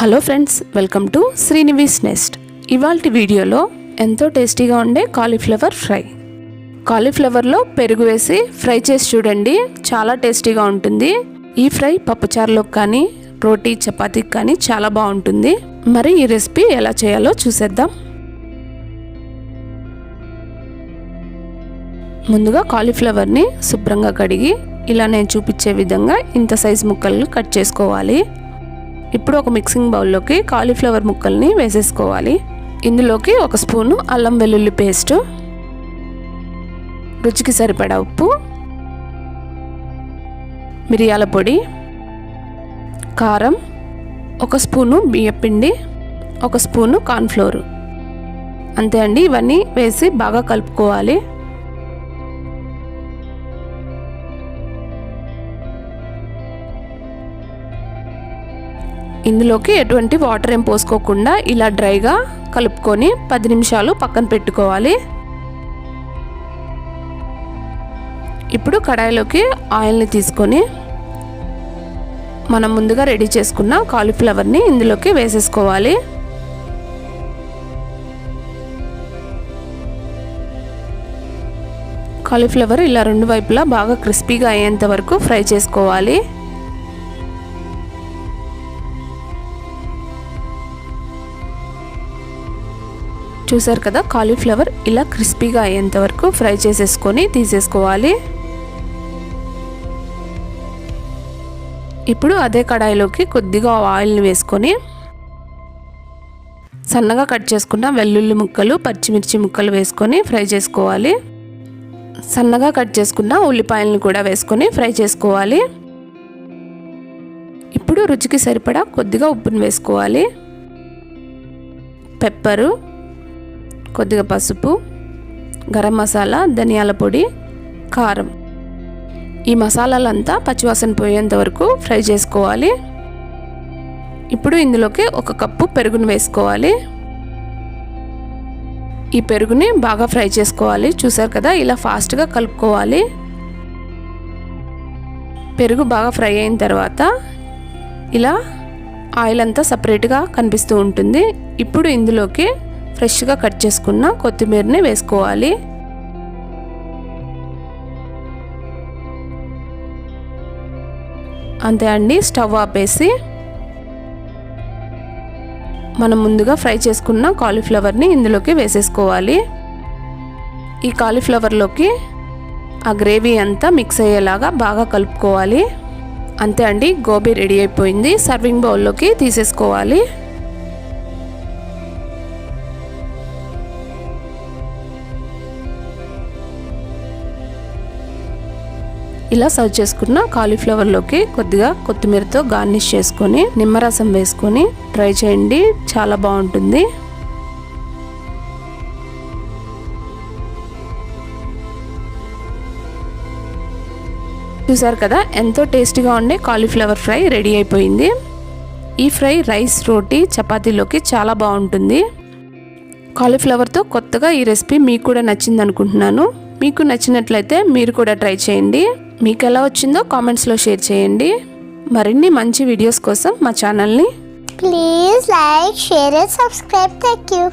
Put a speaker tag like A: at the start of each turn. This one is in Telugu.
A: Hello friends welcome to Srinivas nest. ఇవాల్టి వీడియోలో ఎంతో టేస్టీగా ఉండే కాలీఫ్లవర్ ఫ్రై. కాలీఫ్లవర్లో పెరుగు వేసి ఫ్రై చేసి చూడండి చాలా టేస్టీగా ఉంటుంది. ఈ ఫ్రై పప్పుచారులోకి కానీ రోటీ చపాతీకి కానీ చాలా బాగుంటుంది. మరి ఈ రెసిపీ ఎలా చేయాలో చూసేద్దాం. ముందుగా కాలీఫ్లవర్ని శుభ్రంగా కడిగి ఇలా నేను చూపించే విధంగా ఇంత సైజ్ ముక్కలు కట్ చేసుకోవాలి. ఇప్పుడు ఒక మిక్సింగ్ బౌల్లోకి కాలీఫ్లవర్ ముక్కల్ని వేసేసుకోవాలి. ఇందులోకి ఒక స్పూను అల్లం వెల్లుల్లి పేస్టు రుచికి సరిపడా ఉప్పు మిరియాల పొడి కారం ఒక స్పూను బియ్యపిండి ఒక స్పూను కార్న్ఫ్లోర్. అంతే అండి ఇవన్నీ వేసి బాగా కలుపుకోవాలి. ఇందులోకి ఎటువంటి వాటర్ ఏం పోసుకోకుండా ఇలా డ్రైగా కలుపుకొని పది నిమిషాలు పక్కన పెట్టుకోవాలి. ఇప్పుడు కడాయిలోకి ఆయిల్ని తీసుకొని మనం ముందుగా రెడీ చేసుకున్న కాలీఫ్లవర్ని ఇందులోకి వేసేసుకోవాలి. కాలీఫ్లవర్ ఇలా రెండు వైపులా బాగా క్రిస్పీగా అయ్యేంత వరకు ఫ్రై చేసుకోవాలి. చూసారు కదా కాలీఫ్లవర్ ఇలా క్రిస్పీగా అయ్యేంత వరకు ఫ్రై చేసేసుకొని తీసేసుకోవాలి. ఇప్పుడు అదే కడాయిలోకి కొద్దిగా ఆయిల్ని వేసుకొని సన్నగా కట్ చేసుకున్న వెల్లుల్లి ముక్కలు పచ్చిమిర్చి ముక్కలు వేసుకొని ఫ్రై చేసుకోవాలి. సన్నగా కట్ చేసుకున్న ఉల్లిపాయలను కూడా వేసుకొని ఫ్రై చేసుకోవాలి. ఇప్పుడు రుచికి సరిపడా కొద్దిగా ఉప్పును వేసుకోవాలి. పెప్పరు కొద్దిగా పసుపు గరం మసాలా ధనియాల పొడి కారం. ఈ మసాలాలంతా పచ్చివాసన పోయేంత వరకు ఫ్రై చేసుకోవాలి. ఇప్పుడు ఇందులోకి ఒక కప్పు పెరుగును వేసుకోవాలి. ఈ పెరుగుని బాగా ఫ్రై చేసుకోవాలి. చూసారు కదా ఇలా ఫాస్ట్గా కలుపుకోవాలి. పెరుగు బాగా ఫ్రై అయిన తర్వాత ఇలా ఆయిల్ అంతా సపరేట్గా కనిపిస్తూ ఉంటుంది. ఇప్పుడు ఇందులోకి ఫ్రెష్గా కట్ చేసుకున్న కొత్తిమీరని వేసుకోవాలి. అంతే అండి స్టవ్ ఆపేసి మనం ముందుగా ఫ్రై చేసుకున్న కాలీఫ్లవర్ని ఇందులోకి వేసేసుకోవాలి. ఈ కాలీఫ్లవర్లోకి ఆ గ్రేవీ అంతా మిక్స్ అయ్యేలాగా బాగా కలుపుకోవాలి. అంతే అండి గోబీ రెడీ అయిపోయింది. సర్వింగ్ బౌల్లోకి తీసేసుకోవాలి. ఇలా సర్వ్ చేసుకున్న కాలీఫ్లవర్లోకి కొద్దిగా కొత్తిమీరతో గార్నిష్ చేసుకొని నిమ్మరసం వేసుకొని ట్రై చేయండి. చాలా బాగుంటుంది. చూసారు కదా? ఎంతో టేస్టీగా ఉండే కాలీఫ్లవర్ ఫ్రై రెడీ అయిపోయింది. ఈ ఫ్రై రైస్ రోటీ చపాతీలోకి చాలా బాగుంటుంది. కాలీఫ్లవర్తో కొత్తగా ఈ రెసిపీ మీకు కూడా నచ్చింది అనుకుంటున్నాను మీకు నచ్చినట్లయితే మీరు కూడా ట్రై చేయండి. మీకు ఎలా వచ్చిందో కామెంట్స్లో షేర్ చేయండి. మరిన్ని మంచి వీడియోస్ కోసం మా ఛానల్ని
B: please like share and subscribe. Thank you